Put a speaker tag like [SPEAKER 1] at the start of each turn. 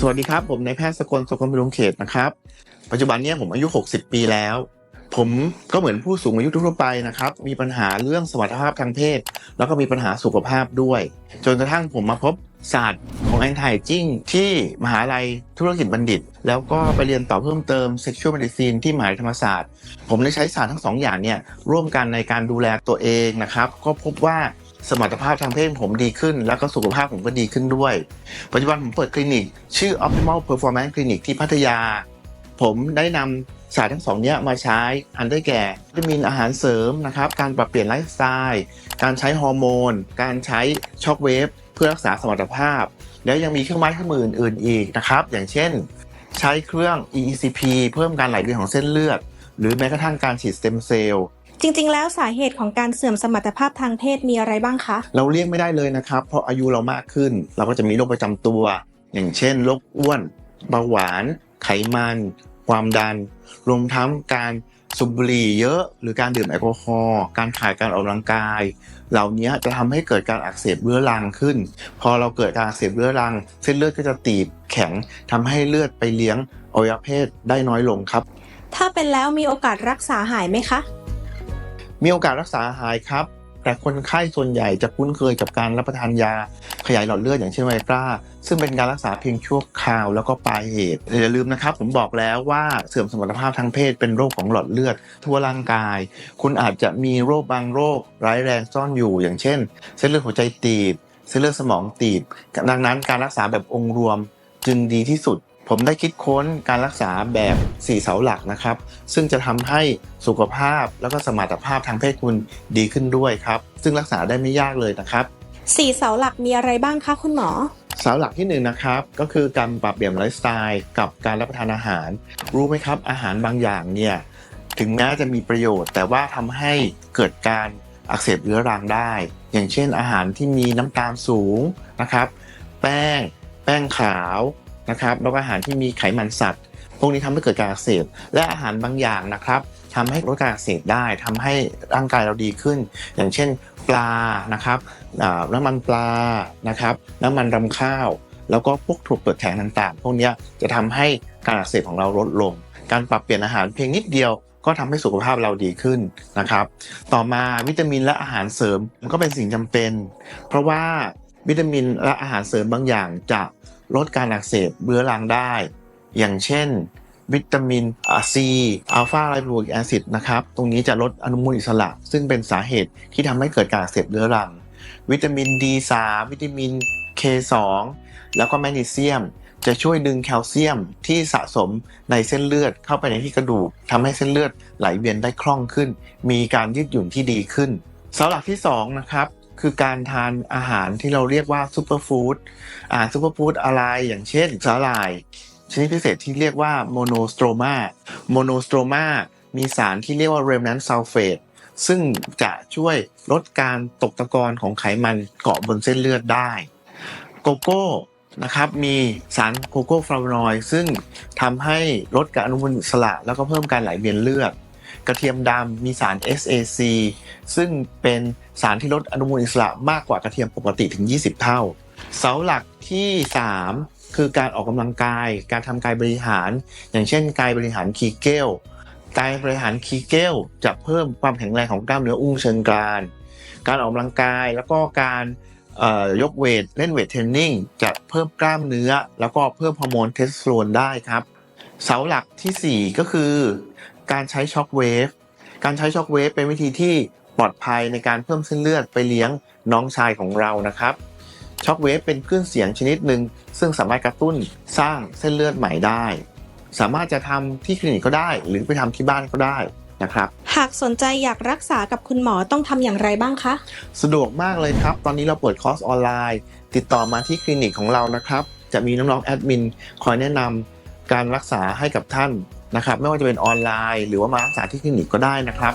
[SPEAKER 1] สวัสดีครับ ผมนายแพทย์สกลสกลบำรุงเขตนะครับ ปัจจุบันนี้ผมอายุ 60 ปีแล้ว ผมก็เหมือนผู้สูงอายุทั่วไปนะครับ มีปัญหาเรื่องสมรรถภาพทางเพศ แล้วก็มีปัญหาสุขภาพด้วย จนกระทั่งผมมาพบศาสตร์ของแอนตี้จิ้งที่มหาลัยธุรกิจบัณฑิต แล้วก็ไปเรียนต่อเพิ่มเติม sexual medicine ที่มหาวิทยาลัยธรรมศาสตร์ ผมได้ใช้ศาสตร์ทั้งสองอย่างเนี่ยร่วมกันในการดูแลตัวเองนะครับ ก็พบว่า สมรรถภาพทางเพศผมดีขึ้น แล้วก็สุขภาพผมก็ดีขึ้นด้วย ปัจจุบันผมเปิดคลินิก ชื่อ Optimal Performance Clinic ที่พัทยา ผมได้นำศาสตร์ทั้งสองนี้มาใช้อันได้แก่วิตามินอาหารเสริมนะครับ การปรับเปลี่ยนไลฟ์สไตล์การใช้ฮอร์โมน การใช้ช็อคเวฟเพื่อรักษาสมรรถภาพ แล้วยังมีเครื่องไม้เครื่องมืออื่นๆอีกนะครับ อย่างเช่น ใช้เครื่อง EECP เพิ่มการไหลเวียนของเส้นเลือด หรือแม้กระทั่งการฉีดสเต็มเซลล์
[SPEAKER 2] จริง ๆ แล้วสาเหตุของการเสื่อมสมรรถภาพทางเพศมีอะไรบ้างคะ
[SPEAKER 1] เราเลี่ยงไม่ได้เลยนะครับ เพราะอายุเรามากขึ้น เราก็จะมีโรคประจำตัว อย่างเช่นโรคอ้วนเบาหวาน ไขมัน ความดัน รวมทั้งการสูบบุหรี่เยอะ หรือการดื่มแอลกอฮอล์การถ่ายการออกกำลังกาย เหล่านี้จะทำให้เกิดการอักเสบเรื้อรังขึ้น พอเราเกิดการอักเสบเรื้อรัง เส้นเลือดก็จะตีบแข็งทำให้เลือดไปเลี้ยงอวัยวะเพศได้น้อยลงครับ
[SPEAKER 2] ถ้าเป็นแล้วมีโอกาสรักษาหายไหมคะ
[SPEAKER 1] มีโอกาสรักษาหายครับ แต่คนไข้ส่วนใหญ่จะคุ้นเคยกับการรับประทานยาขยายหลอดเลือดอย่างเช่นไวกราซึ่งเป็นการรักษาเพียงชั่วคราวแล้วก็ปลายเหตุอย่าลืมนะครับ ผมบอกแล้วว่าเสื่อมสมรรถภาพทางเพศเป็นโรคของหลอดเลือด ทั่วร่างกาย คุณอาจจะมีโรคบางโรค ร้ายแรงซ่อนอยู่ อย่างเช่น เส้นเลือดหัวใจตีบ เส้นเลือดสมองตีบ ดังนั้นการรักษาแบบองค์รวมจึงดีที่สุด ผมได้คิดค้นการรักษาแบบ 4 เสาหลักนะครับ ซึ่งจะทำให้สุขภาพแล้วก็สมรรถภาพทางเพศคุณดีขึ้นด้วยครับ ซึ่งรักษาได้ไม่ยากเลยนะครับ
[SPEAKER 2] สี่เสาหลักมีอะไรบ้างคะคุณหมอ
[SPEAKER 1] เสาหลักที่หนึ่งนะครับก็คือการปรับเปลี่ยนไลฟ์สไตล์กับการรับประทานอาหาร รู้ไหมครับ อาหารบางอย่างเนี่ยถึงแม้จะมีประโยชน์ แต่ว่าทำให้เกิดการอักเสบเรื้อรังได้ อย่างเช่นอาหารที่มีน้ำตาลสูงนะครับ แป้ง แป้งขาว นะครับแล้วก็อาหารที่มีไขมันสัตว์ พวกนี้ทำให้เกิดการอักเสบและอาหารบางอย่างนะครับทำให้ลดการอักเสบได้ทำให้ร่างกายเราดีขึ้น อย่างเช่น ปลานะครับน้ำมันปลานะครับ น้ำมันรำข้าว แล้วก็พวกถั่วเปลือกแข็งต่างๆ พวกนี้จะทำให้การอักเสบของเราลดลง การปรับเปลี่ยนอาหารเพียงนิดเดียวก็ทำให้สุขภาพเราดีขึ้นนะครับ ต่อมาวิตามินและอาหารเสริมมันก็เป็นสิ่งจำเป็น เพราะว่าวิตามินและอาหารเสริมบางอย่างจะ ลดการอักเสบเรื้อรังได้ อย่างเช่น วิตามินซีอัลฟาไลโบอิกแอซิดนะครับ ตรงนี้จะลดอนุมูลอิสระ ซึ่งเป็นสาเหตุที่ทำให้เกิดการอักเสบเรื้อรัง วิตามิน D3 วิตามิน K2 แล้วก็แมกนีเซียม จะช่วยดึงแคลเซียมที่สะสมในเส้นเลือดเข้าไปในที่กระดูกทำให้เส้นเลือดไหลเวียนได้คล่องขึ้น มีการยืดหยุ่นที่ดีขึ้นเสาหลักที่2นะครับ คือการทานอาหารที่เราเรียกว่าซูเปอร์ฟู้ดอาหาซูเปอร์ฟู้ดอะไรอย่างเช่นสาหร่าย ชนิดพิเศษที่เรียกว่าโมโนสโตรมาโมโนสโตรมามีสารที่เรียกว่าเรม n น n t ซัลเฟตซึ่งจะช่วยลดการตกตะกอนของไขมันเกาะบนเส้นเลือดได้ โกโก้นะครับมีสารโกโก้ฟลาวนอยด์ซึ่งทำให้ลดการอนุมูลอิสระ แล้วก็เพิ่มการไหลเวียนเลือด กระเทียมดำมีสาร SAC ซึ่งเป็นสารที่ลดอนุมูลอิสระมากกว่ากระเทียมปกติถึง 20 เท่า เสาหลักที่ 3 คือการออกกำลังกาย การทำกายบริหาร อย่างเช่นกายบริหารคีเกลกายบริหารคีเกลจะเพิ่มความแข็งแรงของกล้ามเนื้ออุ้งเชิงกรานการออกกำลังกายแล้วก็การยกเวทเล่นเวทเทรนนิ่งจะเพิ่มกล้ามเนื้อ แล้วก็เพิ่มฮอร์โมนเทสโทสเตอโรนได้ครับ เสาหลักทีสี่4 ก็คือ การใช้ช็อคเวฟการใช้ช็อคเวฟเป็นวิธีที่ปลอดภัยในการเพิ่มเส้นเลือดไปเลี้ยงน้องชายของเรานะครับช็อคเวฟเป็นคลื่นเสียงชนิดหนึ่งซึ่งสามารถกระตุ้นสร้างเส้นเลือดใหม่ได้ สามารถจะทำที่คลินิกก็ได้ หรือไปทำที่บ้านก็ได้นะครับ
[SPEAKER 2] หากสนใจอยากรักษากับคุณหมอต้องทำอย่างไรบ้างคะ
[SPEAKER 1] สะดวกมากเลยครับ ตอนนี้เราเปิดคอร์สออนไลน์ ติดต่อมาที่คลินิกของเรานะครับ จะมีน้องๆแอดมินคอยแนะนำการรักษาให้กับท่าน นะครับไม่ว่าจะเป็นออนไลน์ หรือว่ามารักษาที่คลินิกก็ได้นะครับ